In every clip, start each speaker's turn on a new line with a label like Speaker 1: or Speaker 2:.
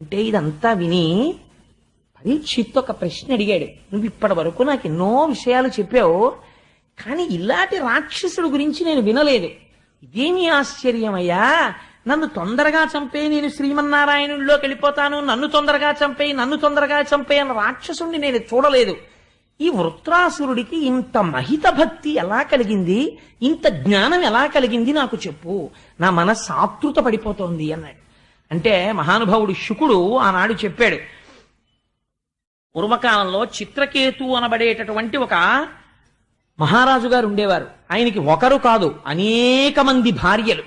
Speaker 1: అంటే ఇదంతా విని పరీక్షిత్ ఒక ప్రశ్న అడిగాడు. నువ్వు ఇప్పటి వరకు నాకు ఎన్నో విషయాలు చెప్పావు కానీ ఇలాంటి రాక్షసుడు గురించి నేను వినలేదు. ఇదేమి ఆశ్చర్యమయ్యా నన్ను తొందరగా చంపే నేను శ్రీమన్నారాయణుల్లోకి వెళ్ళిపోతాను. నన్ను తొందరగా చంపే నన్ను తొందరగా చంపే అన్న రాక్షసుడిని నేను చూడలేదు. ఈ వృత్రాసురుడికి ఇంత మహిత భక్తి ఎలా కలిగింది? ఇంత జ్ఞానం ఎలా కలిగింది నాకు చెప్పు. నా మనస్సు ఆతృత పడిపోతోంది అన్నాడు. అంటే మహానుభావుడు శుకుడు ఆనాడు చెప్పాడు పూర్వకాలంలో చిత్రకేతు అనబడేటటువంటి ఒక మహారాజు గారు ఉండేవారు. ఆయనకి ఒకరు కాదు అనేక మంది భార్యలు.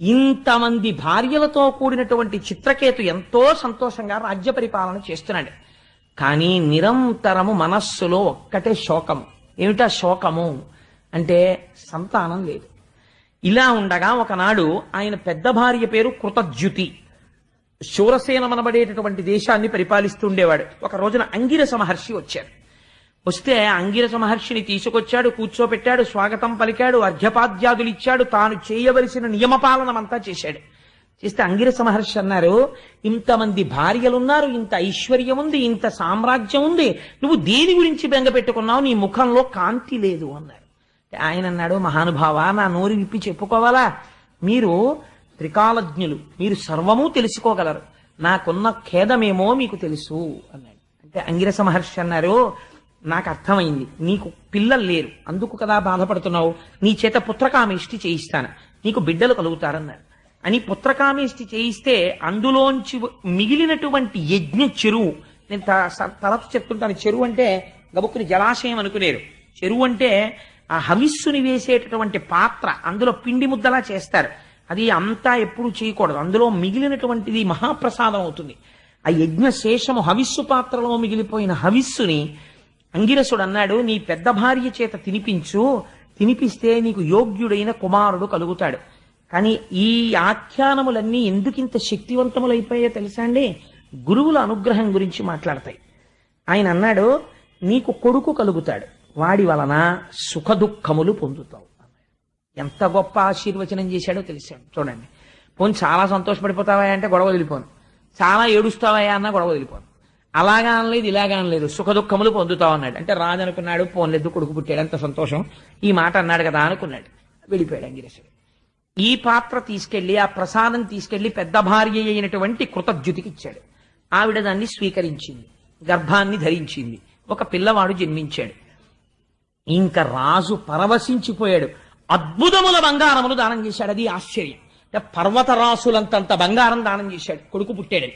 Speaker 1: ఇంతమంది భార్యలతో కూడినటువంటి చిత్రకేతు ఎంతో సంతోషంగా రాజ్య పరిపాలన చేస్తున్నాడు. కానీ నిరంతరము మనస్సులో ఒక్కటే శోకము. ఏమిటా శోకము? అంటే సంతానం లేదు. ఇలా ఉండగా ఒకనాడు ఆయన పెద్ద భార్య పేరు కృతజ్యుతి. శూరసేనమనబడేటటువంటి దేశాన్ని పరిపాలిస్తుండేవాడు. ఒక రోజున అంగిరస మహర్షి వచ్చారు. వస్తే అంగిరస మహర్షిని తీసుకొచ్చాడు కూర్చోపెట్టాడు స్వాగతం పలికాడు అర్ఘ్యపాద్యాదులు ఇచ్చాడు తాను చేయవలసిన నియమపాలనమంతా చేశాడు. చేస్తే అంగిరస మహర్షి అన్నారు ఇంతమంది భార్యలున్నారు ఇంత ఐశ్వర్యం ఉంది ఇంత సామ్రాజ్యం ఉంది నువ్వు దేని గురించి బెంగ పెట్టుకున్నావు నీ ముఖంలో కాంతి లేదు అన్నారు. ఆయన అన్నాడు మహానుభావ నా నోరు విప్పి చెప్పుకోవాలా? మీరు త్రికాలజ్ఞులు. మీరు సర్వము తెలుసుకోగలరు. నాకున్న ఖేదమేమో మీకు తెలుసు అన్నాడు. అంటే అంగిరస మహర్షి అన్నారు నాకు అర్థమైంది. నీకు పిల్లలు లేరు. అందుకు కదా బాధపడుతున్నావు? నీ చేత పుత్రకామేష్టి చేయిస్తాను. నీకు బిడ్డలు కలుగుతారన్నారు. అని పుత్రకామేష్టి చేయిస్తే అందులోంచి మిగిలినటువంటి యజ్ఞ చెరువు నేను త- స- తరచు చెప్తుంటాను. చెరువు అంటే గబుక్కుని జలాశయం అనుకునేరు. చెరువు అంటే ఆ హవిస్సుని వేసేటటువంటి పాత్ర అందులో పిండి ముద్దలా చేస్తారు. అది అంతా ఎప్పుడు చేయకూడదు. అందులో మిగిలినటువంటిది మహాప్రసాదం అవుతుంది. ఆ యజ్ఞ శేషము హవిస్సు పాత్రలో మిగిలిపోయిన హవిస్సుని అంగిరసుడు అన్నాడు నీ పెద్ద భార్య చేత తినిపించు. తినిపిస్తే నీకు యోగ్యుడైన కుమారుడు కలుగుతాడు. కానీ ఈ ఆఖ్యానములన్నీ ఎందుకింత శక్తివంతములైపోయాయో తెలుసా అండి? గురువుల అనుగ్రహం గురించి మాట్లాడతాయి. ఆయన అన్నాడు నీకు కొడుకు కలుగుతాడు. వాడి వలన సుఖ దుఃఖములు పొందుతావు. ఎంత గొప్ప ఆశీర్వచనం చేశాడో తెలిసాడు. చూడండి. పోనీ చాలా సంతోషపడిపోతావా అంటే గొడవ వదిలిపోను. చాలా ఏడుస్తావా అన్న గొడవ వదిలిపోను. అలాగా అనలేదు ఇలాగా అనలేదు. సుఖ దుఃఖములు పొందుతావు అన్నాడు. అంటే రాజు అనుకున్నాడు పోన్లేదు కొడుకు పుట్టాడు ఎంత సంతోషం. ఈ మాట అన్నాడు కదా అనుకున్నాడు. వెళ్ళిపోయాడు అంగిరేశుడు. ఈ పాత్ర తీసుకెళ్ళి ఆ ప్రసాదం తీసుకెళ్ళి పెద్ద భార్య అయినటువంటి కృతజ్యుతికి ఇచ్చాడు. ఆవిడ దాన్ని స్వీకరించింది. గర్భాన్ని ధరించింది. ఒక పిల్లవాడు జన్మించాడు. ఇంకా రాజు పరవశించిపోయాడు. అద్భుతముల బంగారములు దానం చేశాడు. అది ఆశ్చర్యం. అంటే పర్వతరాసులంతంత బంగారం దానం చేశాడు. కొడుకు పుట్టాడని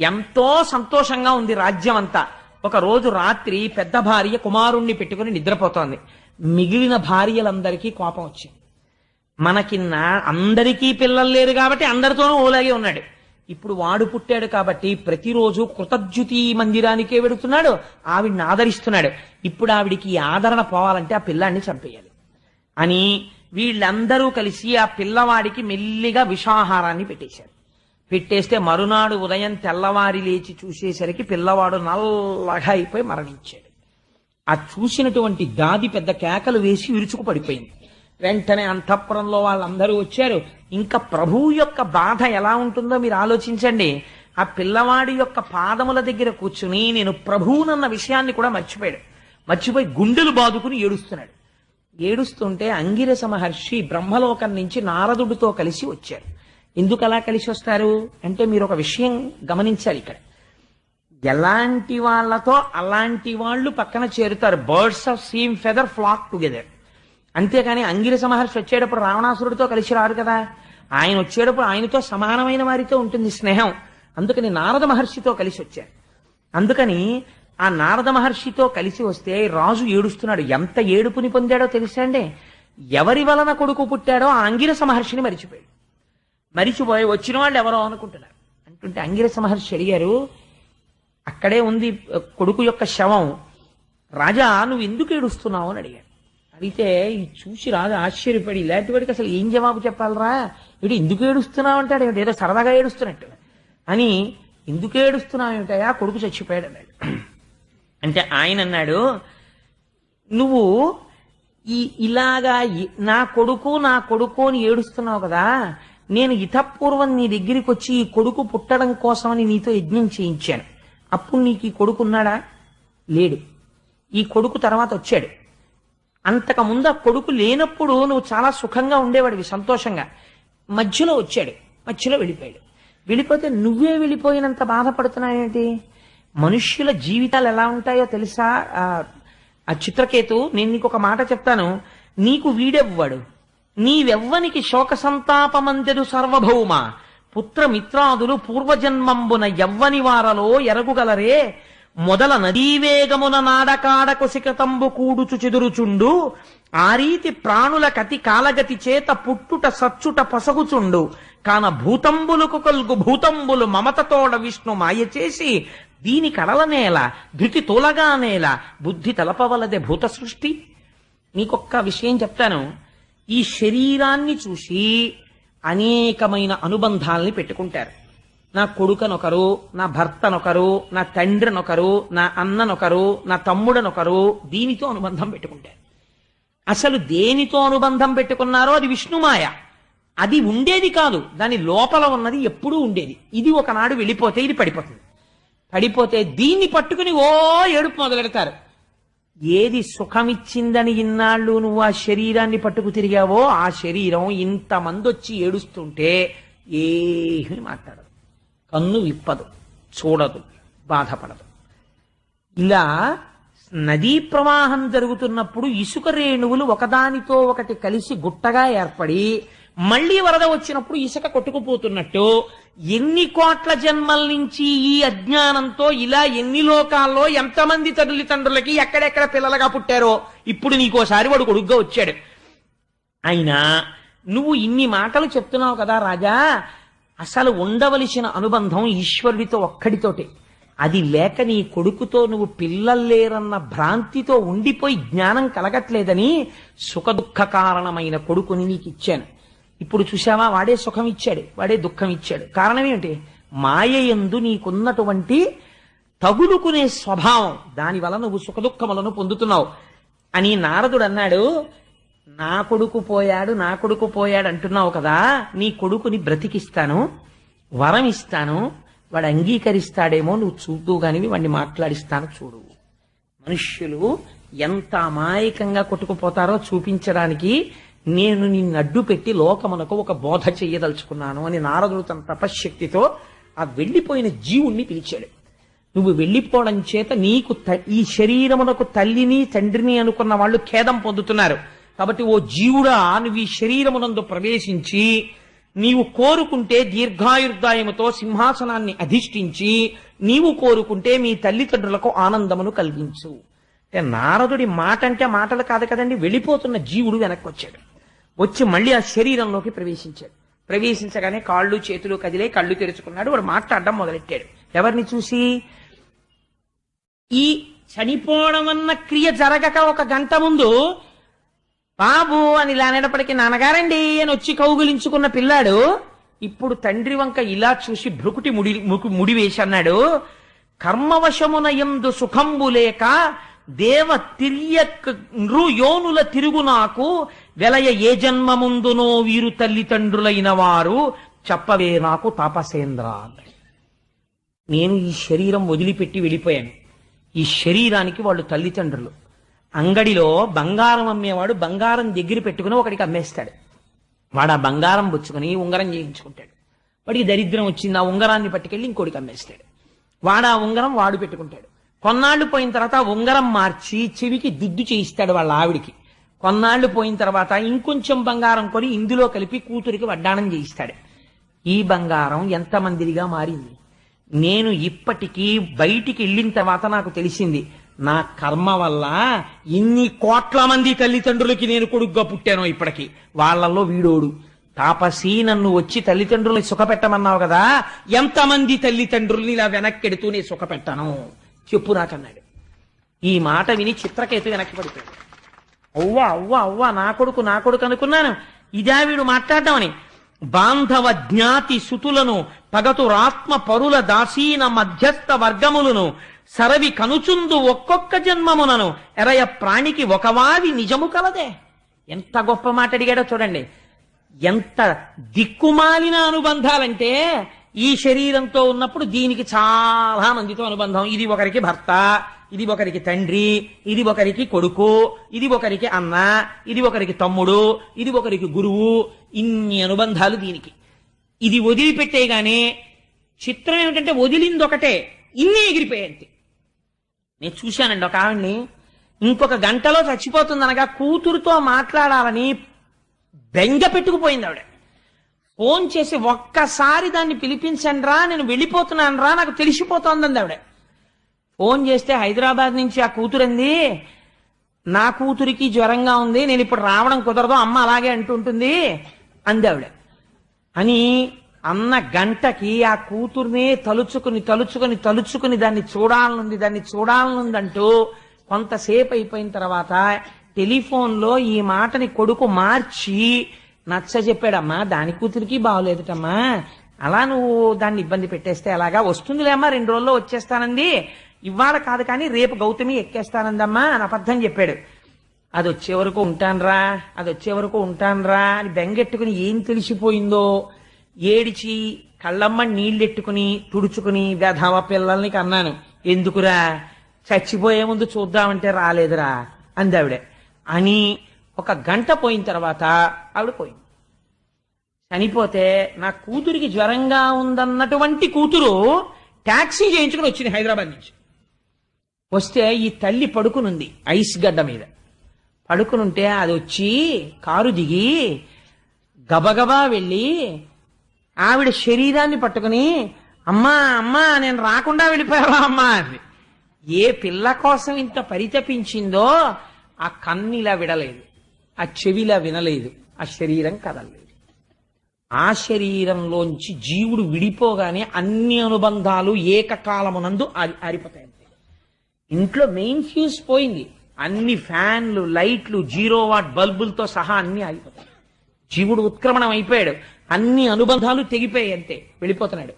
Speaker 1: ఎంతో సంతోషంగా ఉంది రాజ్యం అంతా ఒక రోజు రాత్రి పెద్ద భార్య కుమారుణ్ణి పెట్టుకుని నిద్రపోతోంది. మిగిలిన భార్యలందరికీ కోపం వచ్చింది. మనకి నా అందరికీ పిల్లలు లేరు కాబట్టి అందరితోనూ ఓలాగే ఉన్నాడు. ఇప్పుడు వాడు పుట్టాడు కాబట్టి ప్రతిరోజు కృతజ్యుతి మందిరానికే వెడుతున్నాడు. ఆవిడ్ని ఆదరిస్తున్నాడు. ఇప్పుడు ఆవిడికి ఆదరణ పోవాలంటే ఆ పిల్లాన్ని చంపేయాలి. అని వీళ్ళందరూ కలిసి ఆ పిల్లవాడికి మెల్లిగా విషాహారాన్ని పెట్టేశారు. పెట్టేస్తే మరునాడు ఉదయం తెల్లవారి లేచి చూసేసరికి పిల్లవాడు నల్లగా అయిపోయి మరణించాడు. ఆ చూసినటువంటి దాది పెద్ద కేకలు వేసి విరుచుకు పడిపోయింది. వెంటనే అంతఃపురంలో వాళ్ళందరూ వచ్చారు. ఇంకా ప్రభువు యొక్క బాధ ఎలా ఉంటుందో మీరు ఆలోచించండి. ఆ పిల్లవాడి యొక్క పాదముల దగ్గర కూర్చుని నేను ప్రభువునన్న విషయాన్ని కూడా మర్చిపోయాడు. మర్చిపోయి గుండెలు బాదుకుని ఏడుస్తున్నాడు. ఏడుస్తుంటే అంగిరస మహర్షి బ్రహ్మలోకం నుంచి నారదుడితో కలిసి వచ్చారు. ఎందుకు అలా కలిసి వస్తారు? అంటే మీరు ఒక విషయం గమనించాలి ఇక్కడ. ఎలాంటి వాళ్ళతో అలాంటి వాళ్ళు పక్కన చేరుతారు. Birds of same feather flock together. అంతేకాని అంగిరస మహర్షి వచ్చేటప్పుడు రావణాసురుడితో కలిసి రారు కదా. ఆయన వచ్చేటప్పుడు ఆయనతో సమానమైన వారితో ఉంటుంది స్నేహం. అందుకని నారద మహర్షితో కలిసి వచ్చారు. అందుకని ఆ నారద మహర్షితో కలిసి వస్తే రాజు ఏడుస్తున్నాడు. ఎంత ఏడుపుని పొందాడో తెలుసా అండి? ఎవరి వలన కొడుకు పుట్టాడో ఆ అంగిరస మహర్షిని మరిచిపోయాడు. మరిచిపోయి వచ్చిన వాళ్ళు ఎవరో అనుకుంటున్నారు. అంటుంటే అంగిరస మహర్షి అడిగారు అక్కడే ఉంది కొడుకు యొక్క శవం. రాజా నువ్వు ఎందుకు ఏడుస్తున్నావు? అని అడిగాడు. అడిగితే ఇది చూసి రాజు ఆశ్చర్యపడి ఇలాంటి వాడికి అసలు ఏం జవాబు చెప్పాలరా? వీడు ఎందుకు ఏడుస్తున్నావు అంటాడు. ఏదో సరదాగా ఏడుస్తున్నట్టు. అని ఎందుకు ఏడుస్తున్నావు ఏమిటయా కొడుకు చచ్చిపోయాడు అన్నాడు. అంటే ఆయన అన్నాడు నువ్వు ఈ ఇలాగా నా కొడుకు నా కొడుకు అని ఏడుస్తున్నావు కదా నేను ఇతపూర్వం నీ దగ్గరికి వచ్చి ఈ కొడుకు పుట్టడం కోసమని నీతో యజ్ఞం చేయించాను. అప్పుడు నీకు ఈ కొడుకు ఉన్నాడా? లేడు. ఈ కొడుకు తర్వాత వచ్చాడు. అంతకుముందు ఆ కొడుకు లేనప్పుడు నువ్వు చాలా సుఖంగా ఉండేవాడివి సంతోషంగా. మధ్యలో వచ్చాడు. మధ్యలో వెళ్ళిపోయాడు. వెళ్ళిపోతే నువ్వే వెళ్ళిపోయినంత బాధపడుతున్నావేంటి? మనుష్యుల జీవితాలు ఎలా ఉంటాయో తెలుసా? ఆ, చిత్రకేతు నేను నీకు ఒక మాట చెప్తాను. నీకు వీడెవ్వడు. నీవెవ్వనికి శోక సంతాపమందెడు సర్వభౌమ. పుత్రమిత్రాదులు పూర్వజన్మంబున ఎవ్వని వారలో ఎరగుగలరే. మొదల నదీవేగమున నాడకాడ సికతంబు కూడుచు చెదురుచుండు. ఆ రీతి ప్రాణుల కతి కాలగతి చేత పుట్టుట సచ్చుట పసగుచుండు. కాన భూతంబులకు కలుగు భూతంబులు మమతతోడ విష్ణు మాయ చేసి దీని కడల నేల ధృతి తోలగా నేల బుద్ధి తలపవలదే భూత సృష్టి నీకొక్క విషయం చెప్తాను. ఈ శరీరాన్ని చూసి అనేకమైన అనుబంధాల్ని పెట్టుకుంటారు. నా కొడుకనొకరు నా భర్తనొకరు నా తండ్రినొకరు నా అన్ననొకరు నా తమ్ముడనొకరు దీనితో అనుబంధం పెట్టుకుంటారు. అసలు దేనితో అనుబంధం పెట్టుకున్నారో అది విష్ణుమాయ. అది ఉండేది కాదు. దాని లోపల ఉన్నది ఎప్పుడూ ఉండేది. ఇది ఒకనాడు వెళ్ళిపోతే ఇది పడిపోతుంది. పడిపోతే దీన్ని పట్టుకుని ఓ ఏడుపు మొదలెడతారు. ఏది సుఖమిచ్చిందని ఇన్నాళ్ళు నువ్వు ఆ శరీరాన్ని పట్టుకు తిరిగావో ఆ శరీరం ఇంతమంది వచ్చి ఏడుస్తుంటే ఏమీ మాట్లాడదు. కన్ను విప్పదు చూడదు బాధపడదు. ఇలా నదీ ప్రవాహం జరుగుతున్నప్పుడు ఇసుక రేణువులు ఒకదానితో ఒకటి కలిసి గుట్టగా ఏర్పడి మళ్ళీ వరద వచ్చినప్పుడు ఇసుక కొట్టుకుపోతున్నట్టు ఎన్ని కోట్ల జన్మల నుంచి ఈ అజ్ఞానంతో ఇలా ఎన్ని లోకాల్లో ఎంతమంది తల్లిదండ్రులకి ఎక్కడెక్కడ పిల్లలుగా పుట్టారో ఇప్పుడు నీకోసారి వాడు కొడుగ్గా వచ్చాడు. అయినా నువ్వు ఇన్ని మాటలు చెప్తున్నావు కదా రాజా అసలు ఉండవలసిన అనుబంధం ఈశ్వరుడితో ఒక్కడితోటే. అది లేక నీ కొడుకుతో నువ్వు పిల్లలు లేరన్న భ్రాంతితో ఉండిపోయి జ్ఞానం కలగట్లేదని సుఖదుఖ కారణమైన కొడుకుని నీకు ఇచ్చాను ఇప్పుడు చూసావా వాడే సుఖం ఇచ్చాడు వాడే దుఃఖం ఇచ్చాడు కారణం ఏమిటి మాయ ఎందు నీకున్నటువంటి తగులుకునే స్వభావం. దాని వల్ల నువ్వు సుఖదుఖములను పొందుతున్నావు. అని నారదుడు అన్నాడు నా కొడుకు పోయాడు నా కొడుకు పోయాడు అంటున్నావు కదా? నీ కొడుకుని బ్రతికిస్తాను వరం ఇస్తాను వాడు అంగీకరిస్తాడేమో నువ్వు చూద్దు గాని వాడిని మాట్లాడిస్తాను చూడు. మనుష్యులు ఎంత అమాయకంగా కొట్టుకుపోతారో చూపించడానికి నేను నిన్ను అడ్డు పెట్టి లోకమునకు ఒక బోధ చెయ్యదలుచుకున్నాను అని నారదుడు తన తపశ్శక్తితో ఆ వెళ్ళిపోయిన జీవుణ్ణి పిలిచాడు. నువ్వు వెళ్ళిపోవడం చేత నీకు త- ఈ శరీరమునకు తల్లిని తండ్రిని అనుకున్న వాళ్ళు ఖేదం పొందుతున్నారు. కాబట్టి ఓ జీవుడా నువ్వు ఈ శరీరమునందు ప్రవేశించి నీవు కోరుకుంటే దీర్ఘాయుర్దాయముతో సింహాసనాన్ని అధిష్ఠించి నీవు కోరుకుంటే మీ తల్లిదండ్రులకు ఆనందమును కలిగించు. అంటే నారదుడి మాట అంటే మాటలు కాదు కదండి వెళ్ళిపోతున్న జీవుడు వెనక్కి వచ్చాడు వచ్చి మళ్ళీ ఆ శరీరంలోకి ప్రవేశించాడు. ప్రవేశించగానే కాళ్ళు చేతులు కదిలే కళ్ళు తెరుచుకున్నాడు వాడు మాట్లాడడం మొదలెట్టాడు. ఎవరిని చూసి? ఈ చనిపోవడం అన్న క్రియ జరగక ఒక గంట ముందు బాబు అని ఇలా అనేటప్పటికీ నాన్నగారండి అని వచ్చి కౌగులించుకున్న పిల్లాడు ఇప్పుడు తండ్రి వంక ఇలా చూసి భృకుటి ముడి ముకు- ముడి వేసి అన్నాడు కర్మవశమున ఎందు సుఖంబు లేక దేవ తిరియక్ నృయోనుల తిరుగు నాకు వెలయ ఏ జన్మముందునో వీరు తల్లిదండ్రులైన వారు చెప్పవే నాకు తాపసేంద్ర నేను ఈ శరీరం వదిలిపెట్టి వెళ్ళిపోయాను. ఈ శరీరానికి వాళ్ళు తల్లిదండ్రులు. అంగడిలో బంగారం అమ్మేవాడు బంగారం దగ్గర పెట్టుకుని ఒకడికి అమ్మేస్తాడు. వాడు ఆ బంగారం పుచ్చుకొని ఉంగరం చేయించుకుంటాడు. వాడికి దరిద్రం వచ్చింది ఆ ఉంగరాన్ని పట్టుకెళ్ళి ఇంకోటికి అమ్మేస్తాడు. వాడు ఆ ఉంగరం వాడు పెట్టుకుంటాడు. కొన్నాళ్ళు పోయిన తర్వాత ఉంగరం మార్చి చెవికి దిద్దు చేయిస్తాడు వాళ్ళ ఆవిడికి. కొన్నాళ్ళు పోయిన తర్వాత ఇంకొంచెం బంగారం కొని ఇందులో కలిపి కూతురికి వడ్డాణం చేయిస్తాడు. ఈ బంగారం ఎంతమందిరిగా మారింది. నేను ఇప్పటికీ బయటికి వెళ్ళిన తర్వాత నాకు తెలిసింది నా కర్మ వల్ల ఇన్ని కోట్ల మంది తల్లిదండ్రులకి నేను కొడుగ్గా పుట్టాను ఇప్పటికి. వాళ్ళల్లో వీడోడు. తాపసి నన్ను వచ్చి తల్లిదండ్రుల్ని సుఖపెట్టమన్నావు కదా ఎంతమంది తల్లిదండ్రుల్ని ఇలా వెనక్కెడుతూనే సుఖపెట్టాను? చెప్పు నాకన్నాడు. ఈ మాట విని చిత్రకేతు వెనక్కి పడిపోయాడు. అవ్వా అవ్వా అవ్వా నా కొడుకు నా కొడుకు అనుకున్నాను. ఇదా వీడు మాట్లాడటమని బాంధవ జ్ఞాతి సుతులను పగతురాత్మ పరుల దాసీన మధ్యస్థ వర్గములను సరవి కనుచుందు ఒక్కొక్క జన్మమునను ఎరయ ప్రాణికి ఒకవావి నిజము కలదే. ఎంత గొప్ప మాట అడిగాడో చూడండి. ఎంత దిక్కుమాలిన అనుబంధాలంటే ఈ శరీరంతో ఉన్నప్పుడు దీనికి చాలా మందితో అనుబంధం. ఇది ఒకరికి భర్త ఇది ఒకరికి తండ్రి ఇది ఒకరికి కొడుకు ఇది ఒకరికి అన్న ఇది ఒకరికి తమ్ముడు ఇది ఒకరికి గురువు ఇన్ని అనుబంధాలు దీనికి. ఇది వదిలిపెట్టేగానే చిత్రం ఏమిటంటే వదిలింది ఒకటే ఇన్ని ఎగిరిపోయాయి నేను చూశానండి ఒక ఆవిడ్ని ఇంకొక గంటలో చచ్చిపోతుందనగా కూతురుతో మాట్లాడాలని బెంగ పెట్టుకుపోయింది ఆవిడ. ఫోన్ చేసి ఒక్కసారి దాన్ని పిలిపించండి రా నేను వెళ్ళిపోతున్నాను రా నాకు తెలిసిపోతోందండి ఆవిడ. ఫోన్ చేస్తే హైదరాబాద్ నుంచి ఆ కూతురంది నా కూతురికి జ్వరంగా ఉంది నేను ఇప్పుడు రావడం కుదరదు అమ్మ అలాగే అంటుంటుంది అంది ఆవిడ. అని అన్న గంటకి ఆ కూతుర్నే తలుచుకుని తలుచుకుని తలుచుకుని దాన్ని చూడాలనుంది దాన్ని చూడాలనుందంటూ కొంతసేపు అయిపోయిన తర్వాత టెలిఫోన్లో ఈ మాటని కొడుకు మార్చి నచ్చ చెప్పాడమ్మా దాని కూతురికి బాగోలేదుటమ్మా. అలా నువ్వు దాన్ని ఇబ్బంది పెట్టేస్తే అలాగా? వస్తుందిలేమ్మా రెండు రోజుల్లో వచ్చేస్తానంది. ఇవాళ కాదు కానీ రేపు గౌతమి ఎక్కేస్తానందమ్మా అని అబద్ధం చెప్పాడు. అది వచ్చే వరకు ఉంటాన్రా అది వచ్చే వరకు ఉంటాన్రా అని బెంగెట్టుకుని ఏం తెలిసిపోయిందో? ఏడిచి కళ్ళమ్మ నీళ్ళెట్టుకుని తుడుచుకుని వ్యధవ పిల్లల్ని కన్నాను. ఎందుకురా? చచ్చిపోయే ముందు చూద్దామంటే రాలేదురా అందావిడే. అని ఒక గంట పోయిన తర్వాత ఆవిడ పోయింది. చనిపోతే నా కూతురికి జ్వరంగా ఉందన్నటువంటి కూతురు టాక్సీ చేయించుకుని వచ్చింది హైదరాబాద్ నుంచి. వస్తే ఈ తల్లి పడుకునుంది ఐస్ గడ్డ మీద. పడుకునుంటే అది వచ్చి కారు దిగి గబగబా వెళ్ళి ఆవిడ శరీరాన్ని పట్టుకుని అమ్మా అమ్మా నేను రాకుండా వెళ్ళిపోయావా అమ్మా అని ఏ పిల్ల కోసం ఇంత పరితపించిందో ఆ కన్నిలా విడలేదు. ఆ చెవిలా వినలేదు ఆ శరీరం కదలలేదు. ఆ శరీరంలోంచి జీవుడు విడిపోగానే అన్ని అనుబంధాలు ఏకకాలమునందు ఆరిపోతాయి ఇంట్లో మెయిన్ ఫ్యూజ్ పోయింది. అన్ని ఫ్యాన్లు లైట్లు జీరో వాట్ బల్బులతో సహా అన్ని ఆగిపోతాయి. జీవుడు ఉత్క్రమణం అయిపోయాడు. అన్ని అనుబంధాలు తెగిపోయాయి అంతే వెళ్ళిపోతున్నాడు.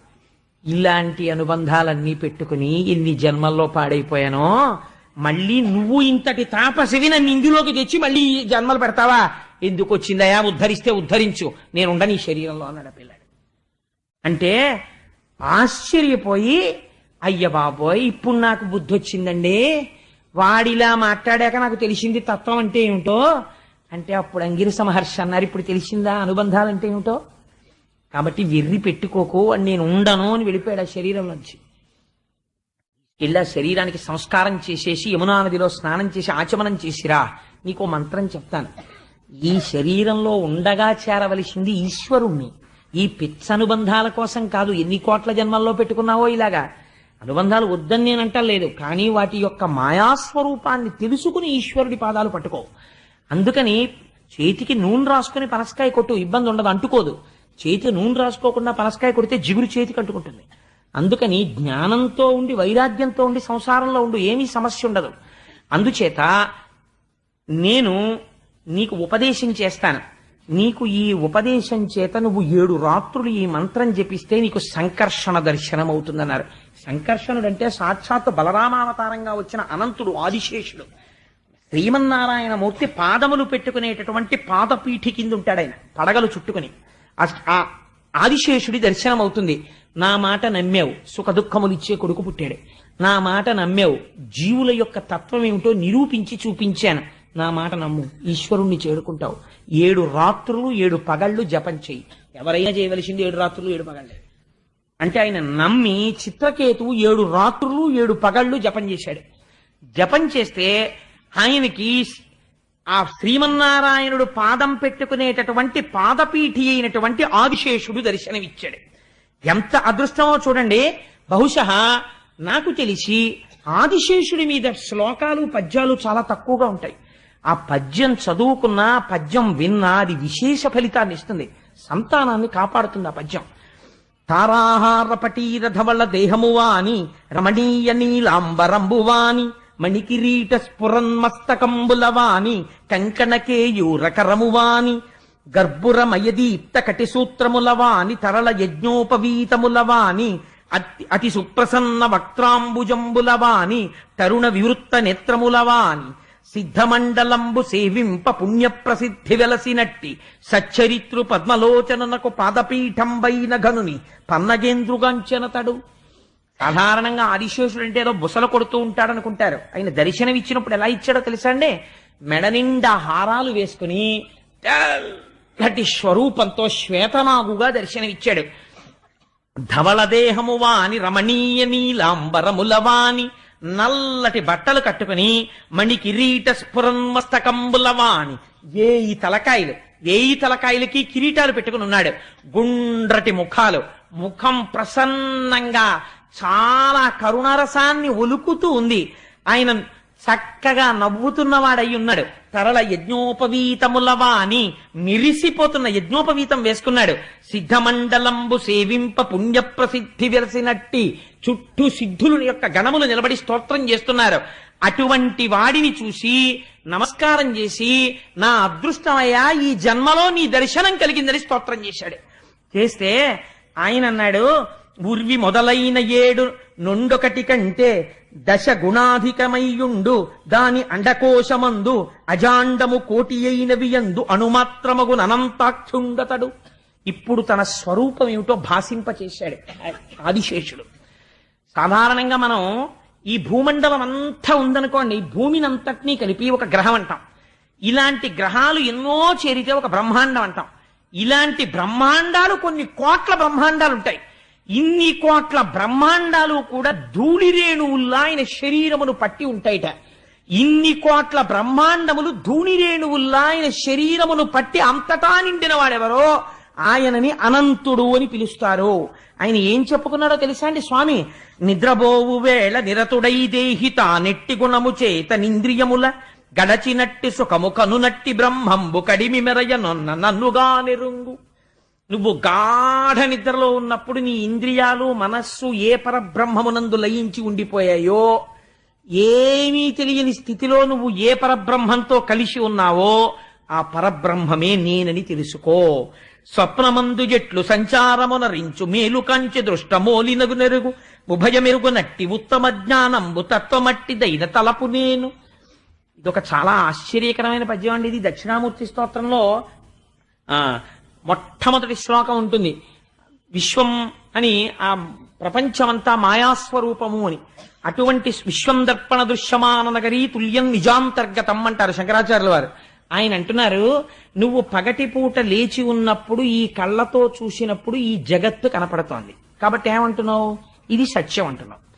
Speaker 1: ఇలాంటి అనుబంధాలన్నీ పెట్టుకుని ఎన్ని జన్మల్లో పాడైపోయానో మళ్ళీ నువ్వు ఇంతటి తాపసివి నన్ను ఇందులోకి తెచ్చి మళ్ళీ జన్మలు పెడతావా? ఎందుకు వచ్చిందయా ఉద్ధరిస్తే ఉద్ధరించు. నేను ఉండని ఈ శరీరంలో అన్నాడు పిల్లాడు. అంటే ఆశ్చర్యపోయి అయ్య బాబోయ్ ఇప్పుడు నాకు బుద్ధి వచ్చిందండి వాడిలా మాట్లాడాక నాకు తెలిసింది తత్వం అంటే ఏమిటో? అంటే అప్పుడు అంగిరి మహర్షి అన్నారు ఇప్పుడు తెలిసిందా అనుబంధాలు అంటే ఏమిటో? కాబట్టి వెర్రి పెట్టుకోకు అని నేను ఉండను అని వెళ్ళిపోయాడు ఆ శరీరం నుంచి ఇలా శరీరానికి సంస్కారం చేసేసి యమునా నదిలో స్నానం చేసి ఆచమనం చేసిరా? నీకు మంత్రం చెప్తాను. ఈ శరీరంలో ఉండగా చేరవలసింది ఈశ్వరుణ్ణి. ఈ పిచ్చ అనుబంధాల కోసం కాదు ఎన్ని కోట్ల జన్మల్లో పెట్టుకున్నావో ఇలాగా. అనుబంధాలు వద్దని నేనంటలేదు కానీ వాటి యొక్క మాయాస్వరూపాన్ని తెలుసుకుని ఈశ్వరుడి పాదాలు పట్టుకో. అందుకని చేతికి నూనె రాసుకుని పనసకాయ కొట్టు ఇబ్బంది ఉండదు అంటుకోదు. చేతి నూనె రాసుకోకుండా పనసకాయ కొడితే జిగురు చేతికి అంటుకుంటుంది. అందుకని జ్ఞానంతో ఉండి వైరాగ్యంతో ఉండి సంసారంలో ఉండి ఏమీ సమస్య ఉండదు. అందుచేత నేను నీకు ఉపదేశం చేస్తాను. నీకు ఈ ఉపదేశం చేత నువ్వు ఏడు రాత్రులు ఈ మంత్రం జపిస్తే నీకు సంకర్షణ దర్శనం అవుతుందన్నారు సంకర్షణుడంటే సాక్షాత్ బలరామావతారంగా వచ్చిన అనంతుడు ఆదిశేషుడు. శ్రీమన్నారాయణ మూర్తి పాదములు పెట్టుకునేటటువంటి పాదపీఠి కింద ఉంటాడు ఆయన పడగలు చుట్టుకుని. ఆ ఆదిశేషుడి దర్శనం అవుతుంది నా మాట నమ్మావు. సుఖ ఇచ్చే కొడుకు పుట్టాడు. నా మాట నమ్మావు. జీవుల యొక్క తత్వం ఏమిటో నిరూపించి చూపించాను. నా మాట నమ్ము. ఈశ్వరుణ్ణి చేరుకుంటావు. ఏడు రాత్రులు ఏడు పగళ్ళు జపం చెయ్యి. ఎవరైనా చేయవలసింది ఏడు రాత్రులు ఏడు పగళ్ళే. అంటే ఆయన నమ్మి చిత్రకేతువు ఏడు రాత్రులు ఏడు పగళ్ళు జపం చేశాడు. జపం చేస్తే ఆయనకి ఆ శ్రీమన్నారాయణుడు పాదం పెట్టుకునేటటువంటి పాదపీఠి అయినటువంటి ఆదిశేషుడు దర్శనమిచ్చాడు. ఎంత అదృష్టమో చూడండి. బహుశా నాకు తెలిసి ఆదిశేషుడి మీద శ్లోకాలు పద్యాలు చాలా తక్కువగా ఉంటాయి. ఆ పద్యం చదువుకున్నా పద్యం విన్నా అది విశేష ఫలితాన్ని ఇస్తుంది. సంతానాన్ని కాపాడుతుంది ఆ పద్యం. తారాహార పటీరథవళ దేహమువాని రమణీయ నీలాంబరంబువాని మణికిరీట స్ఫురన్మస్తకంబులవాని కంకణకేయూరకరమువాని గర్భురమయదీప్త కటిసూత్రములవాని తరళ యజ్ఞోపవీతములవాని అతి అతి సుప్రసన్న వక్త్రాంబుజంబులవాని తరుణ వివృత్త నేత్రములవాని సిద్ధమండలంబు సేవింప పుణ్య ప్రసిద్ధి వెలసినట్టి సచ్చరిత్రు పద్మలోచననకు పాదపీఠంబైన గనుని పన్నగేంద్రుగాంచెనతడు సాధారణంగా ఆదిశేషుడు అంటే ఏదో బుసలు కొడుతూ ఉంటాడు అనుకుంటారు ఆయన దర్శనం ఇచ్చినప్పుడు ఎలా ఇచ్చాడో తెలుసా అండి? మెడ నిండా హారాలు వేసుకుని తెల్లటి స్వరూపంతో శ్వేతనాగుగా దర్శనమిచ్చాడు. ధవళదేహము వాని రమణీయ నీలాంబరములవాని నల్లటి బట్టలు కట్టుకుని మణి కిరీట స్ఫురన్మస్తకంబుల వాని ఏయి తలకాయలు ఏయి తలకాయలకి కిరీటాలు పెట్టుకుని ఉన్నాడు. గుండ్రటి ముఖాలు ముఖం ప్రసన్నంగా చాలా కరుణరసాన్ని ఒలుకుతూ ఉంది. ఆయన చక్కగా నవ్వుతున్నవాడై ఉన్నాడు తరల యజ్ఞోపవీతములవా అని నిరిసిపోతున్న యజ్ఞోపవీతం వేసుకున్నాడు. సిద్ధమండలంబు సేవింప పుణ్య ప్రసిద్ధి వెలసినట్టి చుట్టూ సిద్ధులు యొక్క గణములు నిలబడి స్తోత్రం చేస్తున్నారు. అటువంటి వాడిని చూసి నమస్కారం చేసి నా అదృష్టమయ్యా ఈ జన్మలో నీ దర్శనం కలిగిందని స్తోత్రం చేశాడు. చేస్తే ఆయన అన్నాడు ఉర్వి మొదలైన ఏడు నొండొకటి కంటే దశ గుణాధికమయ్యుండు దాని అండకోశమందు అజాండము కోటి అయినవియందు అణుమాత్రమగు అనంతాక్షుండతడు ఇప్పుడు తన స్వరూపం ఏమిటో భాషింపచేశాడు ఆదిశేషుడు. సాధారణంగా మనం ఈ భూమండలం అంతా ఉందనుకోండి ఈ భూమిని అంతటినీ కలిపి ఒక గ్రహం అంటాం ఇలాంటి గ్రహాలు ఎన్నో చేరితే ఒక బ్రహ్మాండం అంటాం ఇలాంటి బ్రహ్మాండాలు కొన్ని కోట్ల బ్రహ్మాండాలు ఉంటాయి ఇన్ని కోట్ల బ్రహ్మాండాలు కూడా ధూళి రేణువుల్లా ఆయన శరీరమును పట్టి ఉంటాయిట. ఇన్ని కోట్ల బ్రహ్మాండములు ధూళి రేణువుల్లా ఆయన శరీరమును పట్టి అంతటా నిండిన వాడెవరో ఆయనని అనంతుడు అని పిలుస్తారు. ఆయన ఏం చెప్పుకున్నాడో తెలుసా అండి స్వామి? నిద్రబోవు వేళ నిరతుడై దేహిత నెట్టి గుణము చేత నింద్రియముల గడచినట్టి సుఖము కనునట్టి బ్రహ్మంబు కడిమి మెరయ నన్నుగా నెరుంగు. నువ్వు గాఢ నిద్రలో ఉన్నప్పుడు నీ ఇంద్రియాలు మనస్సు ఏ పరబ్రహ్మమునందు లయించి ఉండిపోయాయో ఏమీ తెలియని స్థితిలో నువ్వు ఏ పరబ్రహ్మంతో కలిసి ఉన్నావో ఆ పరబ్రహ్మమే నేనని తెలుసుకో. స్వప్నమందు జట్లు సంచారమునరించు మేలు కంచె దృష్టమోలినగు నెరుగు ఉభయ మెరుగు నట్టి ఉత్తమ జ్ఞానంబు తత్వమట్టిదైన తలపు నేను. ఇదొక చాలా ఆశ్చర్యకరమైన పద్యం అండి ఇది దక్షిణామూర్తి స్తోత్రంలో. ఆ మొట్టమొదటి శ్లోకం ఉంటుంది. విశ్వం అని ఆ ప్రపంచమంతా మాయాస్వరూపము అని. అటువంటి విశ్వం దర్పణ దృశ్యమాననగరీ తుల్యం నిజాంతర్గతం అంటారు శంకరాచార్యుల వారు. ఆయన అంటున్నారు నువ్వు పగటిపూట లేచి ఉన్నప్పుడు ఈ కళ్ళతో చూసినప్పుడు ఈ జగత్తు కనపడుతోంది. కాబట్టి ఏమంటున్నావు? ఇది సత్యం అంటున్నావు.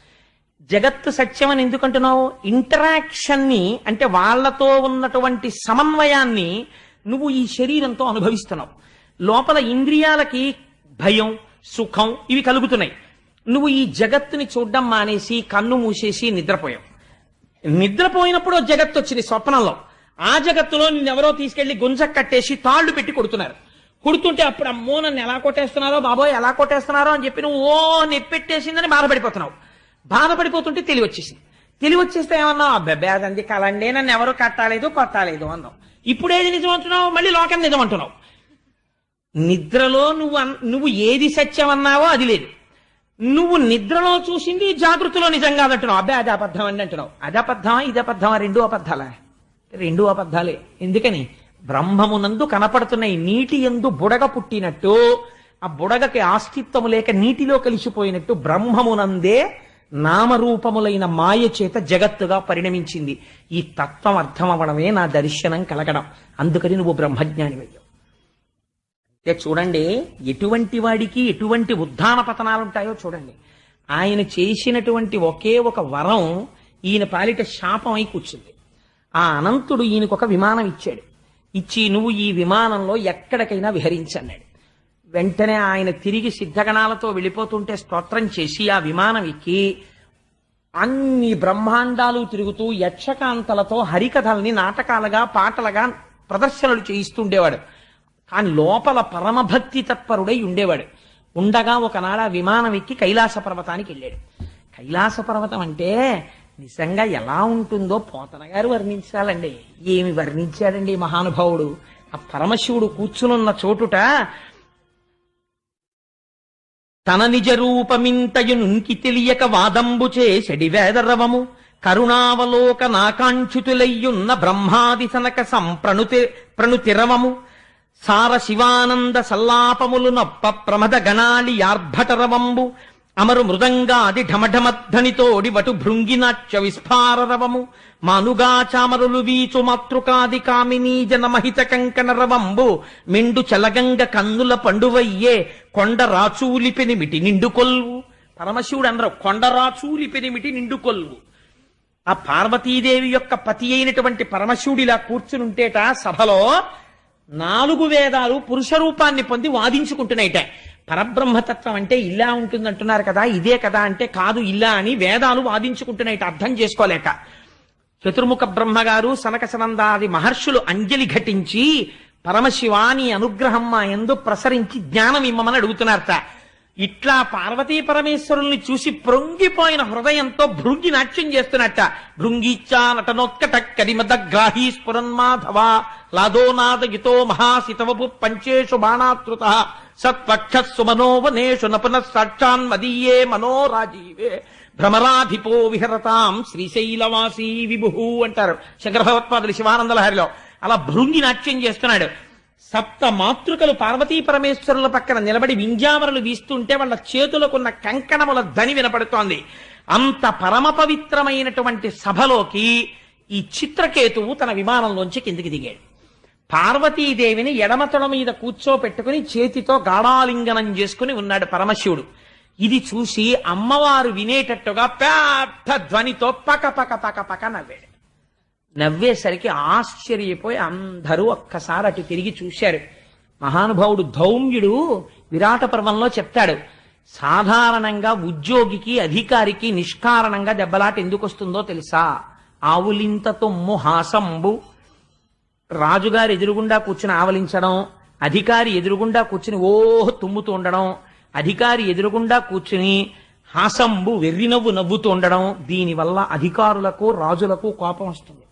Speaker 1: జగత్తు సత్యం అని ఎందుకంటున్నావు ఇంటరాక్షన్ని అంటే వాళ్ళతో ఉన్నటువంటి సమన్వయాన్ని నువ్వు ఈ శరీరంతో అనుభవిస్తున్నావు. లోపల ఇంద్రియాలకి భయం సుఖం ఇవి కలుగుతున్నాయి. నువ్వు ఈ జగత్తుని చూడడం మానేసి కన్ను మూసేసి నిద్రపోయావు. నిద్రపోయినప్పుడు జగత్తు వచ్చింది స్వప్నంలో. ఆ జగత్తులో నిన్నెవరో తీసుకెళ్ళి గుంజ కట్టేసి తాళ్ళు పెట్టి కొడుతున్నారు. కొడుతుంటే అప్పుడు అమ్మో నన్ను ఎలా కొట్టేస్తున్నారో బాబోయ్ ఎలా కొట్టేస్తున్నారో అని చెప్పి నువ్వు ఓ నెప్పెట్టేసిందని బాధపడిపోతున్నావు. బాధపడిపోతుంటే తెలివి వచ్చేసింది. తెలివి వచ్చేస్తే ఏమన్నావు? అబ్బాయి అదంది నన్ను ఎవరు కట్టాలేదు కొట్టాలేదు అన్నావు. ఇప్పుడు ఏది నిజం అంటున్నావు మళ్ళీ లోకం నిజం అంటున్నావు నిద్రలో నువ్వు అన్- నువ్వు ఏది సత్యం అన్నావో అది లేదు. నువ్వు నిద్రలో చూసింది జాగృతిలో నిజం కాదంటున్నావు అబ్బాయి అది అబద్ధం అండి అంటున్నావు. అది అబద్ధమా ఇది అబద్ధమా రెండు అబద్ధాలా? రెండు అబద్ధాలే. ఎందుకని? బ్రహ్మమునందు కనపడుతున్నాయి నీటి ఎందు బుడగ పుట్టినట్టు ఆ బుడగకి ఆస్తిత్వము లేక నీటిలో కలిసిపోయినట్టు బ్రహ్మమునందే నామరూపములైన మాయ చేత జగత్తుగా పరిణమించింది. ఈ తత్వం అర్థమవడమే నా దర్శనం కలగడం. అందుకని నువ్వు బ్రహ్మజ్ఞానివయ్యావు. ఇక చూడండి ఎటువంటి వాడికి ఎటువంటి ఉద్ధాన పతనాలు ఉంటాయో చూడండి. ఆయన చేసినటువంటి ఒకే ఒక వరం ఈయన పాలిట శాపం అయి కూర్చుంది. ఆ అనంతుడు ఈయనకు ఒక విమానం ఇచ్చాడు. ఇచ్చి నువ్వు ఈ విమానంలో ఎక్కడికైనా విహరించన్నాడు. వెంటనే ఆయన తిరిగి సిద్ధగణాలతో వెళ్ళిపోతుంటే స్తోత్రం చేసి ఆ విమానం ఎక్కి అన్ని బ్రహ్మాండాలు తిరుగుతూ యక్షకాంతలతో హరికథల్ని నాటకాలుగా పాటలుగా ప్రదర్శనలు చేయిస్తుండేవాడు. కానీ లోపల పరమభక్తి తత్పరుడై ఉండేవాడు. ఉండగా ఒకనాడ విమానం ఎక్కి కైలాస పర్వతానికి వెళ్ళాడు. కైలాస పర్వతం అంటే నిజంగా ఎలా ఉంటుందో పోతన గారు వర్ణించాలండి. ఏమి వర్ణించాడండి మహానుభావుడు? ఆ పరమశివుడు కూర్చునున్న చోటుట తన నిజ రూపమింతయునుంకి తెలియక వాదంబు చేసెడి వేదరవము. కరుణావలోక నాకాంక్షితులయ్యున్న బ్రహ్మాది సనక సంప్రణుతి ప్రణుతిరవము సార శివానంద సల్లాపములు నొప్ప ప్రమద గణాలి యార్భటరవంబు అమరు మృదంగాది ఢమఢమధ్వనితోడి వటు భృంగినాట్య విస్ఫారరవము మానుగా చామరులు వీచు మాతృకాది కామినీ జనమహిత కంకణరవంబు రవంబు చలగంగ కన్నుల పండువయ్యే కొండ రాచూలి పెనిమిటి నిండుకొల్వు. పరమశివుడు అనరు కొండ రాచూలి పెనిమిటి నిండుకొల్వు. ఆ పార్వతీదేవి యొక్క పతి అయినటువంటి పరమశివుడిలా కూర్చునుంటేట సభలో నాలుగు వేదాలు పురుష రూపాన్ని పొంది వాదించుకుంటున్నాయిట. పరబ్రహ్మతత్వం అంటే ఇలా ఉంటుందంటున్నారు కదా ఇదే కదా అంటే కాదు ఇలా అని వేదాలు వాదించుకుంటున్నాయిట అర్థం చేసుకోలేక. చతుర్ముఖ బ్రహ్మగారు సనక సనందాది మహర్షులు అంజలి ఘటించి పరమశివాని అనుగ్రహం మా ఎందు ప్రసరించి జ్ఞానం ఇమ్మమని అడుగుతున్నారట. ఇట్లా పార్వతీ పరమేశ్వరుల్ని చూసి ప్రొంగిపోయిన హృదయంతో భృంగి నాట్యం చేస్తున్నట్ట. భృంగిచ్చా నటనోత్కట కరిమద గ్రాహీ స్ఫురన్మాధవ లాదోనాదగితో మహాశితవపు పంచేషు బాణాతృత. సత్వక్ష సుమనోవనేషు నపున సాక్షాన్ మదీయే మనోరాజీవే. భ్రమరాధిపో విహరతాం శ్రీశైలవాసీ విభు అంటారు. శంకర భగవత్పాదులు శివానంద అలా భృంగి నాట్యం చేస్తున్నాడు. సప్త మాతృకలు పార్వతీ పరమేశ్వరుల పక్కన నిలబడి వింజామరలు వీస్తుంటే వాళ్ళ చేతులకున్న కంకణముల ధని వినపడుతోంది. అంత పరమ పవిత్రమైనటువంటి సభలోకి ఈ చిత్రకేతువు తన విమానంలోంచి కిందికి దిగాడు. పార్వతీదేవిని ఎడమతడ మీద కూర్చోపెట్టుకుని చేతితో గాఢాలింగనం చేసుకుని ఉన్నాడు పరమశివుడు. ఇది చూసి అమ్మవారు వినేటట్టుగా పెద్ద ధ్వనితో పక పక పక పక నవ్వాడు. నవ్వేసరికి ఆశ్చర్యపోయి అందరూ ఒక్కసారి అటు తిరిగి చూశారు. మహానుభావుడు ధౌమ్యుడు విరాట పర్వంలో చెప్తాడు సాధారణంగా ఉద్యోగికి అధికారికి నిష్కారణంగా దెబ్బలాట ఎందుకు వస్తుందో తెలుసా? ఆవులింత తొమ్ము హాసంబు రాజుగారు ఎదురుగుండా కూర్చుని ఆవలించడం అధికారి ఎదురుగుండా కూర్చుని ఓహ్ తుమ్ముతూ ఉండడం అధికారి ఎదురుగుండా కూర్చుని హాసంబు వెర్రినవ్వు నవ్వుతూ ఉండడం దీనివల్ల అధికారులకు రాజులకు కోపం వస్తుంది.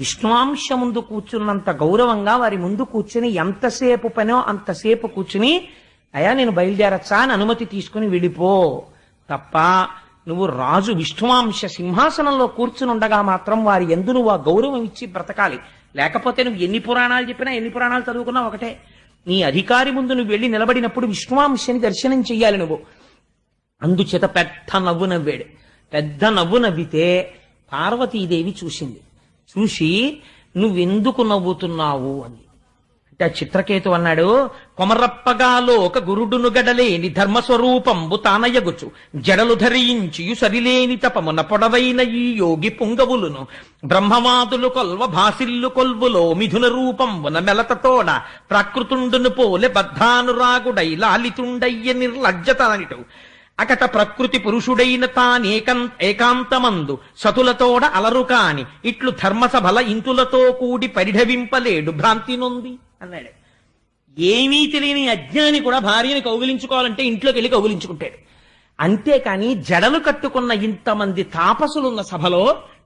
Speaker 1: విష్ణువాంశ ముందు కూర్చున్నంత గౌరవంగా వారి ముందు కూర్చుని ఎంతసేపు పనో అంతసేపు కూర్చుని అయా నేను బయలుదేరచ్చా? అని అనుమతి తీసుకుని వెళ్ళిపో తప్ప నువ్వు రాజు విష్ణువాంశ సింహాసనంలో కూర్చుని ఉండగా మాత్రం వారి ఎందు నువ్వు ఆ గౌరవం ఇచ్చి బ్రతకాలి. లేకపోతే నువ్వు ఎన్ని పురాణాలు చెప్పినా ఎన్ని పురాణాలు చదువుకున్నా ఒకటే. నీ అధికారి ముందు నువ్వు వెళ్ళి నిలబడినప్పుడు విష్ణువాంశని దర్శనం చెయ్యాలి నువ్వు. అందుచేత పెద్ద నవ్వు నవ్వాడు. పెద్ద నవ్వు నవ్వితే పార్వతీదేవి చూసింది. చూసి నువ్వెందుకు నవ్వుతున్నావు అని అంటే ఆ చిత్రకేతు అన్నాడు కొమరప్పగాలో ఒక గురుడును గడలేని ధర్మస్వరూపంబు తానయ్యగుచు జడలు ధరించియు సరిలేని తపమున పొడవైన ఈ యోగి పుంగవులును. బ్రహ్మవాదులు కొల్వ భాసిల్లు కొల్వులో మిథున రూపంబున మెలతతోడ ప్రకృతుండును పోలె బద్ధానురాగుడై లాలితుండయ్య నిర్లజ్జతనిటు అకట ప్రకృతి పురుషుడైన తానేకం ఏకాంతమందు సతులతోడ అలరు కాని ఇట్లు ధర్మసభల ఇంతులతో కూడి పరిఢవింపలేడు భ్రాంతి నొంది. అన్నాడు. ఏమీ తెలియని అజ్ఞాని కూడా భార్యని కౌగిలించుకోవాలంటే ఇంట్లోకి వెళ్ళి కౌగిలించుకుంటాడు. అంతేకాని జడలు కట్టుకున్న ఇంతమంది తాపసులున్న సభలో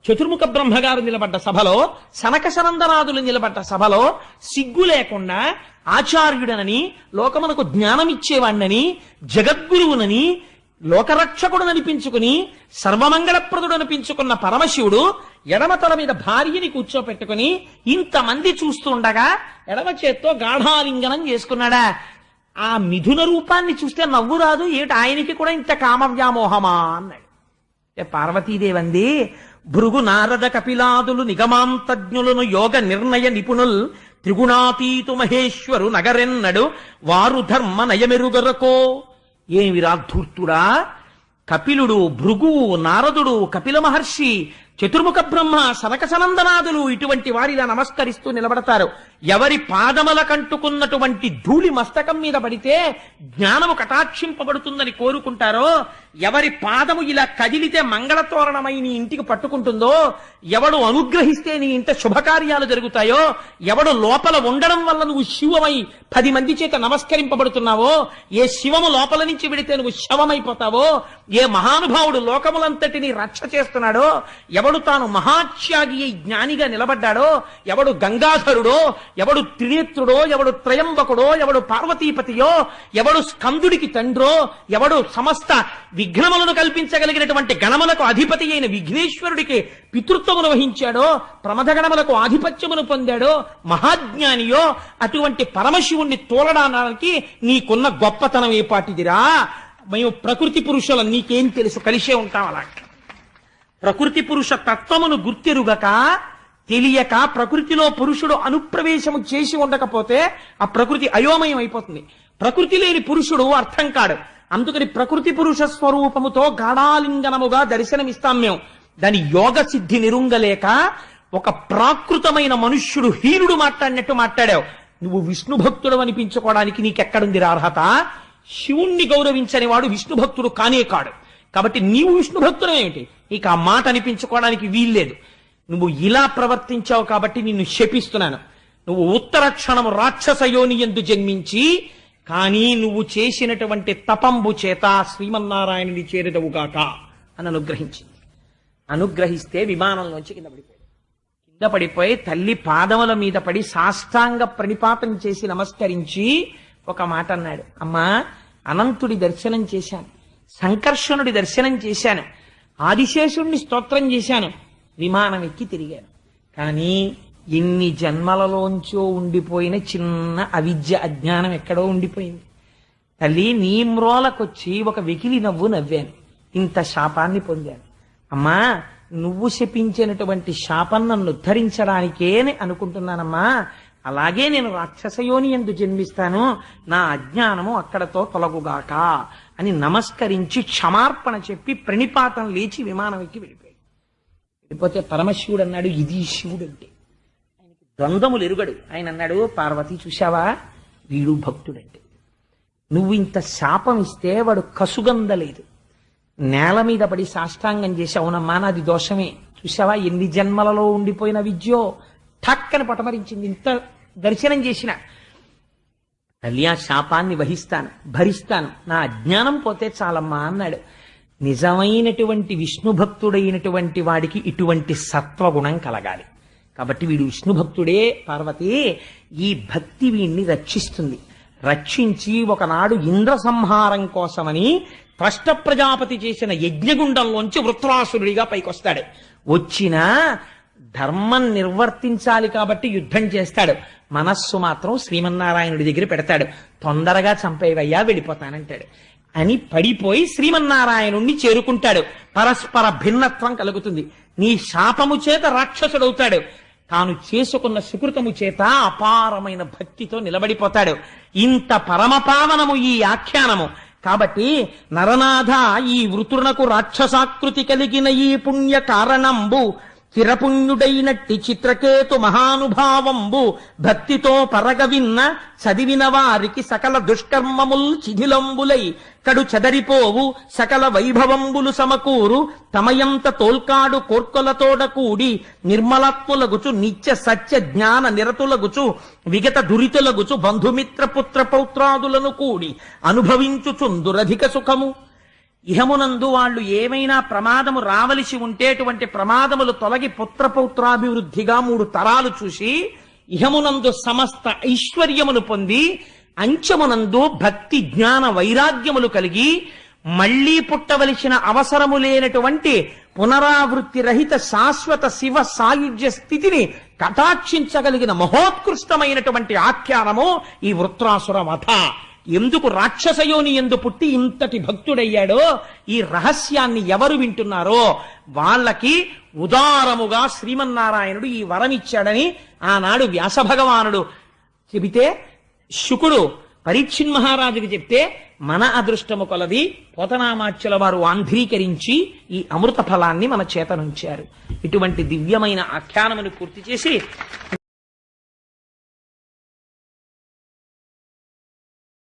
Speaker 1: చతుర్ముఖ బ్రహ్మగారు నిలబడ్డ సభలో సనక సనందనాథులు నిలబడ్డ సభలో సిగ్గు లేకుండా ఆచార్యుడనని లోకమునకు జ్ఞానం ఇచ్చేవాణ్ణని జగద్గురువునని లోకరక్షకుడు అనిపించుకుని సర్వమంగళప్రదుడు అనిపించుకున్న పరమశివుడు ఎడమ తల మీద భార్యని కూర్చోపెట్టుకుని ఇంతమంది చూస్తుండగా ఎడమ చేత్తో గాఢాలింగనం చేసుకున్నాడా? ఆ మిథున రూపాన్ని చూస్తే నవ్వు రాదు ఏమిటి ఆయనకి కూడా ఇంత కామ వ్యామోహమా అన్నాడు. అంటే పార్వతీదేవి అంది భృగు నారద కపిలాదులు నిగమాంతజ్ఞులను యోగ నిర్ణయ నిపుణుల్ త్రిగుణాతీతు మహేశ్వరు నగరెన్నడు వారు ధర్మ నయమెరుగరకో. ఏమిరా ధూర్తుడా కపిలుడు భృగువు నారదుడు కపిల మహర్షి చతుర్ముఖ బ్రహ్మ సనక సనందనాదులు ఇటువంటి వారిలా నమస్కరిస్తూ నిలబడతారు. ఎవరి పాదముల కంటుకున్నటువంటి ధూళి మస్తకం మీద పడితే జ్ఞానము కటాక్షింపబడుతుందని కోరుకుంటారో ఎవరి పాదము ఇలా కదిలితే మంగళతోరణమై నీ ఇంటికి పట్టుకుంటుందో ఎవడు అనుగ్రహిస్తే నీ ఇంట శుభకార్యాలు జరుగుతాయో ఎవడు లోపల ఉండడం వల్ల నువ్వు శివమై పది మంది చేత నమస్కరింపబడుతున్నావో ఏ శివము లోపల నుంచి విడితే నువ్వు శవమైపోతావో ఏ మహానుభావుడు లోకములంతటిని రక్ష చేస్తున్నాడో ఎవడు తాను మహాత్యాగి జ్ఞానిగా నిలబడ్డాడో ఎవడు గంగాధరుడో ఎవడు త్రినేత్రుడో ఎవడు త్రయంబకుడో ఎవడు పార్వతీపతియో ఎవడు స్కందుడికి తండ్రో ఎవడు సమస్త విఘ్నములను కల్పించగలిగినటువంటి గణములకు అధిపతి అయిన విఘ్నేశ్వరుడికి పితృత్వమును వహించాడో ప్రమథగణములకు ఆధిపత్యమును పొందాడో మహాజ్ఞానియో అటువంటి పరమశివుణ్ణి తోలడానికి నీకున్న గొప్పతనం ఏ పాటిదిరా? మేము ప్రకృతి పురుషులం నీకేం తెలుసు కలిసే ఉంటాం అలా ప్రకృతి పురుష తత్వమును గుర్తెరుగక తెలియక ప్రకృతిలో పురుషుడు అనుప్రవేశము చేసి ఉండకపోతే ఆ ప్రకృతి అయోమయం అయిపోతుంది. ప్రకృతి లేని పురుషుడు అర్థం కాడు. అందుకని ప్రకృతి పురుష స్వరూపముతో గాఢాలింగనముగా దర్శనమిస్తాం మేము. దాని యోగ సిద్ధి నిరుంగలేక ఒక ప్రాకృతమైన మనుష్యుడు హీనుడు మాట్లాడినట్టు మాట్లాడావు. నువ్వు విష్ణు భక్తుడు అనిపించుకోవడానికి నీకెక్కడుంది రా అర్హత శివుణ్ణి గౌరవించని వాడు విష్ణు భక్తుడు కానే కాడు. కాబట్టి నీవు విష్ణు భక్తుడు ఏమిటి నీకు ఆ మాట అనిపించుకోవడానికి వీల్లేదు. నువ్వు ఇలా ప్రవర్తించావు కాబట్టి నిన్ను శపిస్తున్నాను. నువ్వు ఉత్తర క్షణము రాక్షస యోని ఎందు జన్మించి కానీ నువ్వు చేసినటువంటి తపంబు చేత శ్రీమన్నారాయణుని చేరదవుగాక అని అనుగ్రహించింది. అనుగ్రహిస్తే విమానంలోంచి కింద పడిపోయాడు. కింద పడిపోయి తల్లి పాదముల మీద పడి సాష్టాంగ ప్రణిపాతం చేసి నమస్కరించి ఒక మాట అన్నాడు. అమ్మా అనంతుడి దర్శనం చేశాను. సంకర్షణుడి దర్శనం చేశాను. ఆదిశేషుణ్ణి స్తోత్రం చేశాను. విమానం ఎక్కి తిరిగాను. కానీ ఎన్ని జన్మలలోంచో ఉండిపోయిన చిన్న అవిద్య అజ్ఞానం ఎక్కడో ఉండిపోయింది. తల్లి నీ మ్రోలకొచ్చి ఒక వెకిలి నవ్వు నవ్వాను. ఇంత శాపాన్ని పొందాను. అమ్మా నువ్వు శపించినటువంటి శాపం నన్ను ఉద్ధరించడానికే అనుకుంటున్నానమ్మా. అలాగే నేను రాక్షసయోని ఎందు జన్మిస్తాను. నా అజ్ఞానము అక్కడతో తొలగుగాక అని నమస్కరించి క్షమార్పణ చెప్పి ప్రణిపాతం లేచి విమానం ఎక్కి వెళ్ళిపోయాడు వెళ్ళిపోతే పరమశివుడు అన్నాడు ఇది శివుడు అంటే ఆయనకి ద్వంద్వములు ఎరుగడు. ఆయన అన్నాడు పార్వతి చూశావా? వీడు భక్తుడంటే. నువ్వు ఇంత శాపం ఇస్తే వాడు కసుగందలేదు. నేల మీద పడి సాష్టాంగం చేసి అవునమ్మా నాది దోషమే. చూసావా ఎన్ని జన్మలలో ఉండిపోయిన విద్యో ఠక్కని పటమరించింది. ఇంత దర్శనం చేసిన. తల్లి ఆ శాపాన్ని వహిస్తాను భరిస్తాను. నా అజ్ఞానం పోతే చాలమ్మా అన్నాడు. నిజమైనటువంటి విష్ణు భక్తుడైనటువంటి వాడికి ఇటువంటి సత్వగుణం కలగాలి. కాబట్టి వీడు విష్ణు భక్తుడే పార్వతి ఈ భక్తి వీణ్ణి రక్షిస్తుంది. రక్షించి ఒకనాడు ఇంద్ర సంహారం కోసమని త్రష్ట ప్రజాపతి చేసిన యజ్ఞగుండంలోంచి వృత్రాసురుడిగా పైకొస్తాడు. వచ్చిన ధర్మం నిర్వర్తించాలి కాబట్టి యుద్ధం చేస్తాడు. మనస్సు మాత్రం శ్రీమన్నారాయణుడి దగ్గర పెడతాడు. తొందరగా చంపేవయ్యా వెళ్ళిపోతానంటాడు. అని పడిపోయి శ్రీమన్నారాయణుణ్ణి చేరుకుంటాడు. పరస్పర భిన్నత్వం కలుగుతుంది. నీ శాపము చేత రాక్షసుడవుతాడు. తాను చేసుకున్న సుకృతము చేత అపారమైన భక్తితో నిలబడిపోతాడు. ఇంత పరమపావనము ఈ ఆఖ్యానము. కాబట్టి నరనాథ ఈ వృతునకు రాక్షసాకృతి కలిగిన ఈ పుణ్య కారణంబు చిరపుణ్యుడైనట్టి చిత్రకేతు మహానుభావంబు భక్తితో పరగవిన్న చదివిన వారికి సకల దుష్కర్మముల్ చిథిలంబులై కడు చెదరిపోవు సకల వైభవంబులు సమకూరు తమయంత తోల్కాడు కోర్కొలతోడ కూడి నిర్మలత్ములగుచు నిత్య సత్య జ్ఞాన నిరతులగుచు విగత దురితులగుచు బంధుమిత్ర పుత్ర పౌత్రాదులను కూడి అనుభవించుచుందురధిక సుఖము ఇహమునందు వాళ్ళు ఏమైనా ప్రమాదము రావలసి ఉంటే అటువంటి ప్రమాదములు తొలగి పుత్రపౌత్రాభివృద్ధిగా మూడు తరాలు చూసి ఇహమునందు సమస్త ఐశ్వర్యమును పొంది అంచమునందు భక్తి జ్ఞాన వైరాగ్యములు కలిగి మళ్ళీ పుట్టవలసిన అవసరము లేనటువంటి పునరావృత్తి రహిత శాశ్వత శివ సాయుధ్య స్థితిని కటాక్షించగలిగిన మహోత్కృష్టమైనటువంటి ఆఖ్యానము ఈ వృత్రాసుర వధ ఎందుకు రాక్షసయోని ఎందు పుట్టి ఇంతటి భక్తుడయ్యాడో ఈ రహస్యాన్ని ఎవరు వింటున్నారో వాళ్ళకి ఉదారముగా శ్రీమన్నారాయణుడు ఈ వరం ఇచ్చాడని ఆనాడు వ్యాస భగవానుడు చెబితే శుకుడు పరీక్షిన్ మహారాజుకి చెప్తే మన అదృష్టము కొలది పోతనామాచ్యుల వారు ఆంధ్రీకరించి ఈ అమృత ఫలాన్ని మన చేతనుంచారు. ఇటువంటి దివ్యమైన ఆఖ్యానమును పూర్తి చేసి